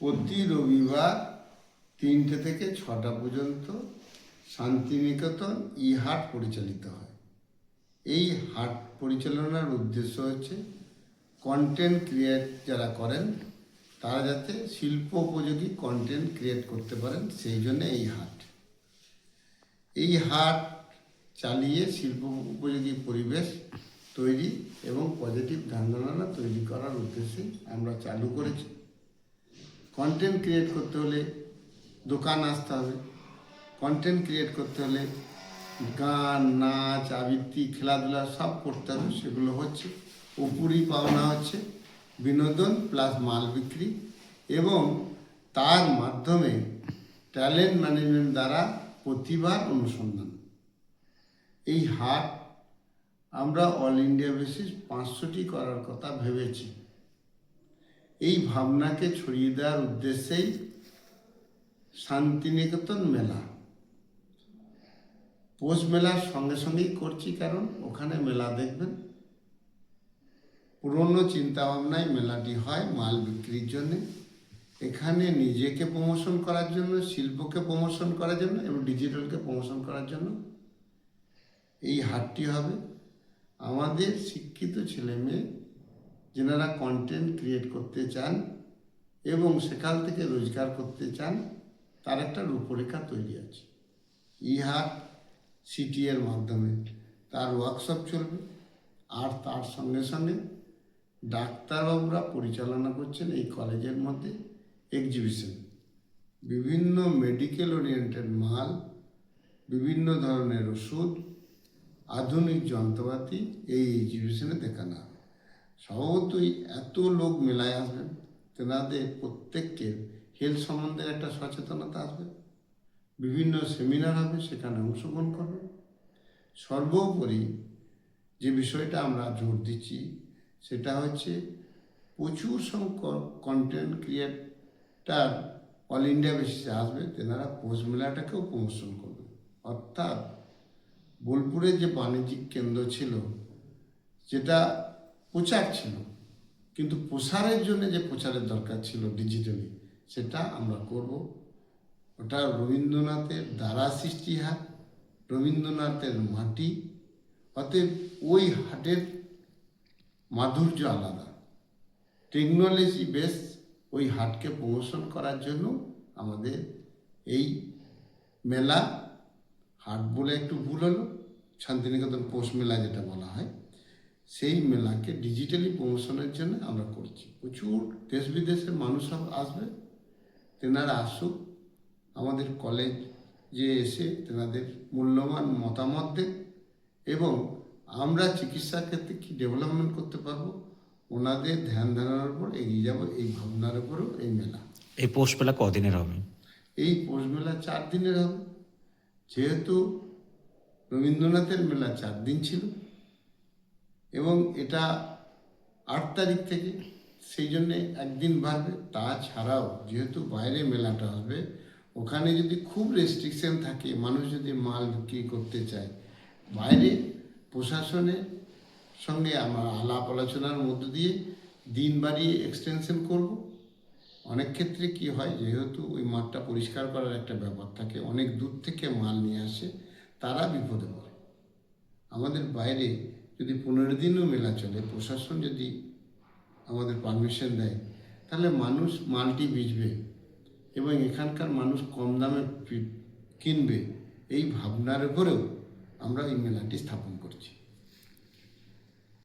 প্রতি রবিবার তিনটে থেকে ছটা পর্যন্ত শান্তিনিকেতন ই হাট পরিচালিত হয়। এই হাট পরিচালনার উদ্দেশ্য হচ্ছে কন্টেন্ট ক্রিয়েট যারা করেন, তারা যাতে শিল্প উপযোগী কন্টেন্ট ক্রিয়েট করতে পারেন, সেই জন্য এই হাট। এই হাট চালিয়ে শিল্প উপযোগী পরিবেশ তৈরি এবং পজিটিভ ধারণা তৈরি করার উদ্দেশ্যে আমরা চালু করেছি। কন্টেন্ট ক্রিয়েট করতে হলে দোকান আসতে হবে। কন্টেন্ট ক্রিয়েট করতে হলে গান, নাচ, আবৃত্তি, খেলাধুলা সব করতে হবে, সেগুলো হচ্ছে উপরি পাওনা হচ্ছে বিনোদন প্লাস মাল বিক্রি এবং তার মাধ্যমে ট্যালেন্ট ম্যানেজমেন্ট দ্বারা প্রতিভার অনুসন্ধান। এই হাট আমরা অল ইন্ডিয়া বেসিস পাঁচশোটি করার কথা ভেবেছি। এই ভাবনাকে ছড়িয়ে দেওয়ার উদ্দেশ্যেই শান্তিনিকেতন মেলা। পৌষ মেলার সঙ্গে সঙ্গেই করছি কারণ ওখানে মেলা দেখবেন। পুরনো চিন্তাভাবনায় মেলাটি হয় মাল বিক্রির জন্যে। এখানে নিজেকে প্রমোশন করার জন্য, শিল্পকে প্রমোশন করার জন্য এবং ডিজিটালকে প্রমোশন করার জন্য এই হাটটি হবে। আমাদের শিক্ষিত ছেলে মেয়ে যেনারা কন্টেন্ট ক্রিয়েট করতে চান এবং সেখান থেকে রোজগার করতে চান, তার একটা রূপরেখা তৈরি আছে। ইহা সিটি এর মাধ্যমে। তার ওয়ার্কশপ চলবে আর তার সঙ্গে সঙ্গে ডাক্তারবাবুরা পরিচালনা করছেন এই কলেজের মধ্যে এক্সিবিশন বিভিন্ন মেডিকেল ওরিয়েন্টেড মাল, বিভিন্ন ধরনের ওষুধ আধুনিক যন্ত্রপাতি এই এক্সিবিশনে দেখানো হবে স্বভাবতই এত লোক মেলায় আসবেন তেনাদের প্রত্যেককে হেলথ সম্বন্ধে একটা সচেতনতা আসবে। বিভিন্ন সেমিনার হবে, সেখানে অংশগ্রহণ করবে। সর্বোপরি যে বিষয়টা আমরা জোর দিচ্ছি, সেটা হচ্ছে প্রচুর সংখ্যক কন্টেন্ট ক্রিয়েটার অল ইন্ডিয়া বেসিসে আসবে, তেনারা পোস্ট মেলাটাকেও প্রমোশন করবে। অর্থাৎ বোলপুরের যে বাণিজ্যিক কেন্দ্র ছিল যেটা প্রচার ছিল। কিন্তু প্রসারের জন্য যে প্রচারের দরকার ছিল ডিজিটালি সেটা আমরা করব। ওটা রবীন্দ্রনাথের দ্বারা সৃষ্টি হাট রবীন্দ্রনাথের মাটি। অতএব ওই হাটের মাধুর্য আলাদা। টেকনোলজি বেস ওই হাটকে প্রমোশন করার জন্য আমাদের এই মেলা হাট বলে একটু ভুল হলো শান্তিনিকেতন পৌষ মেলা যেটা বলা হয় সেই মেলাকে ডিজিটালি প্রমোশনের জন্য আমরা করছি। প্রচুর দেশ বিদেশের মানুষ আসবে তেনারা আসুক আমাদের কলেজ যে এসে তেনাদের মূল্যবান মতামত দেন এবং আমরা চিকিৎসার ক্ষেত্রে কী ডেভেলপমেন্ট করতে পারব ওনাদের ধ্যান ধারণার উপর এগিয়ে যাব এই ভাবনার উপরেও এই মেলা। এই পৌষ মেলা কদিনের হবে? এই পৌষ মেলা চার দিনের হবে। যেহেতু রবীন্দ্রনাথের মেলা চার দিন ছিল এবং এটা আট তারিখ থেকে, সেই জন্যে একদিন বাড়বে। তাছাড়াও যেহেতু বাইরে মেলাটা হবে, ওখানে যদি খুব রেস্ট্রিকশন থাকে, মানুষ যদি মাল বিক্রি করতে চায়, বাইরে প্রশাসনের সঙ্গে আমরা আলাপ আলোচনার মধ্য দিয়ে দিন বাড়িয়ে এক্সটেনশন করব। অনেক ক্ষেত্রে কি হয়, যেহেতু ওই মাঠটা পরিষ্কার করার একটা ব্যাপার থাকে, অনেক দূর থেকে মাল নিয়ে আসে, তারা বিপদে পড়ে। আমাদের বাইরে যদি পনেরো দিনও মেলা চলে, প্রশাসন যদি আমাদের পারমিশন দেয়, তাহলে মানুষ মালটি বিজবে এবং এখানকার মানুষ কম দামে কিনবে, এই ভাবনার উপরেও আমরা এই মেলাটি স্থাপন করছি।